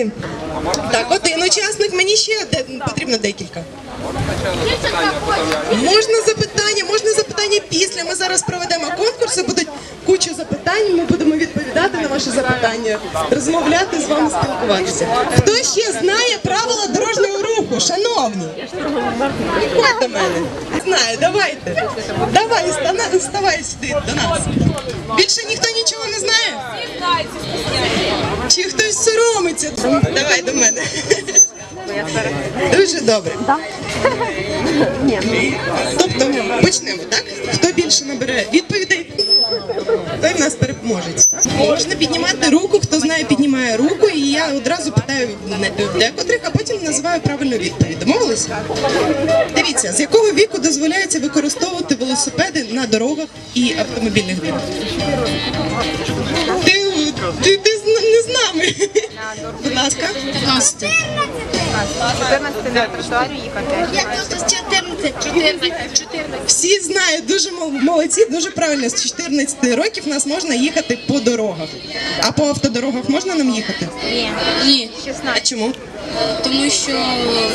один. Так, один учасник. Мені ще потрібно декілька. Можна запитання, можна запитання після. Ми зараз проведемо конкурси, будуть куча запитань. Ми будемо відповідати на ваші запитання, розмовляти з вами, спілкуватися. Хто ще знає правила дорожнього руху, шановні? Підходь до мене. Знає, давайте. Давай, вставай сюди до нас. Більше ніхто нічого не знає? Чи? Давай до мене. Дуже добре. Тобто почнемо, так? Хто більше набере відповідей, той в нас переможець. Можна піднімати руку, хто знає, піднімає руку, і я одразу питаю декотрих, а потім називаю правильну відповідь. Домовилися? Дивіться, з якого віку дозволяється використовувати велосипеди на дорогах і автомобільних дорогах? Ти, ти, ти. Ласка. 14 на тротуарі їхати. Я тут з 14. 14. 14. Всі знають, дуже молодці, дуже правильно. З 14 років нас можна їхати по дорогах. А по автодорогах можна нам їхати? Ні. Ні, А чому? тому що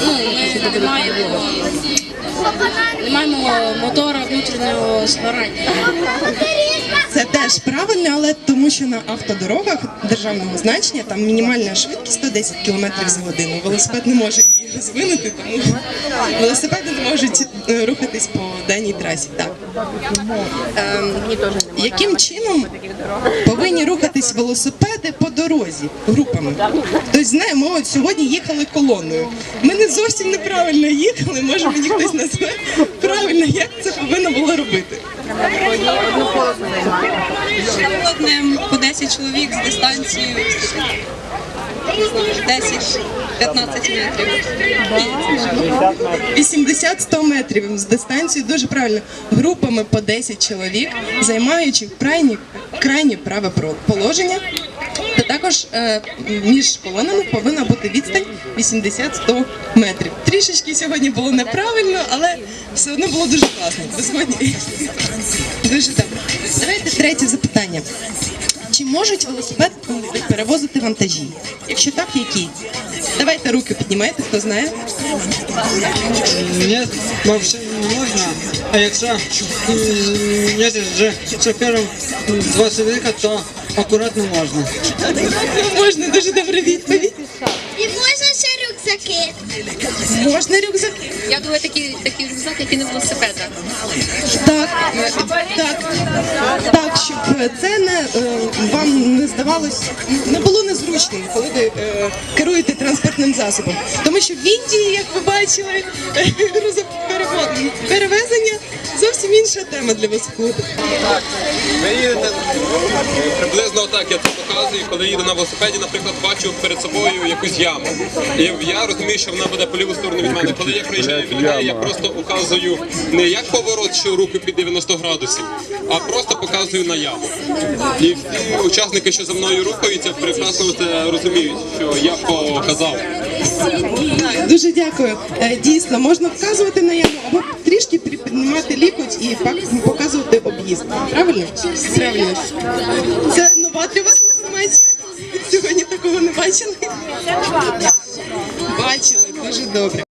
ну, ми не маємо, не маємо мотора внутрішнього згорання. Теж правильно, але тому що на автодорогах державного значення там мінімальна швидкість 110 км за годину. Велосипед не може її розвинути, тому велосипеди не можуть е, рухатись по даній трасі. Так. Ем, яким чином повинні рухатись велосипеди по дорозі групами? Хтось знає, ми от сьогодні їхали колоною. Ми не зовсім неправильно їхали. Може мені хтось назве правильно, як це повинно було робити. Одну полосу займає. Одним по 10 чоловік з дистанцією 10-15 метрів. 80-100 метрів з дистанцією дуже правильно. Групами по 10 чоловік, займаючи крайні, крайнє праве положення. Та також е, між колонами повинна бути відстань 80-100 метрів. Трішечки сьогодні було неправильно, але все одно було дуже класно. Ви згодні? Дуже добре. Давайте третє запитання. Чи можуть велосипед перевозити вантажі? Якщо так, які? Давайте руки піднімайте, хто знає. Вообще не можно. А якщо м, вже же шофером два человека, то акуратно можна. Можна дуже добре відповідь. І можна ще рюкзаки. Можна рюкзак? Я думаю, такі, такий рюкзаки, які не велосипеда. Так, так, так, щоб це не е, вам не здавалось, не було незручним, коли ви е, керуєте транспортним засобом. Тому що в Індії, як ви бачили, перевезли зовсім інша тема для велосипеду. Ви їдете приблизно так, я це показую, коли їду на велосипеді, наприклад, бачу перед собою якусь яму. І я розумію, що вона буде по ліву сторону від мене. Коли я проїжджаю біля неї, я просто указую не як поворот, що руки під 90 градусів, а просто показую на яму. І всі учасники, що за мною рухаються, прекрасно це розуміють, що я показав. Дуже дякую. Е, Дійсно, можна вказувати на яму або трішки піднімати лікоть і показувати об'їзд. Правильно? Правильно. Це нова для вас інформація. Сьогодні такого не бачили. Бачили, дуже добре.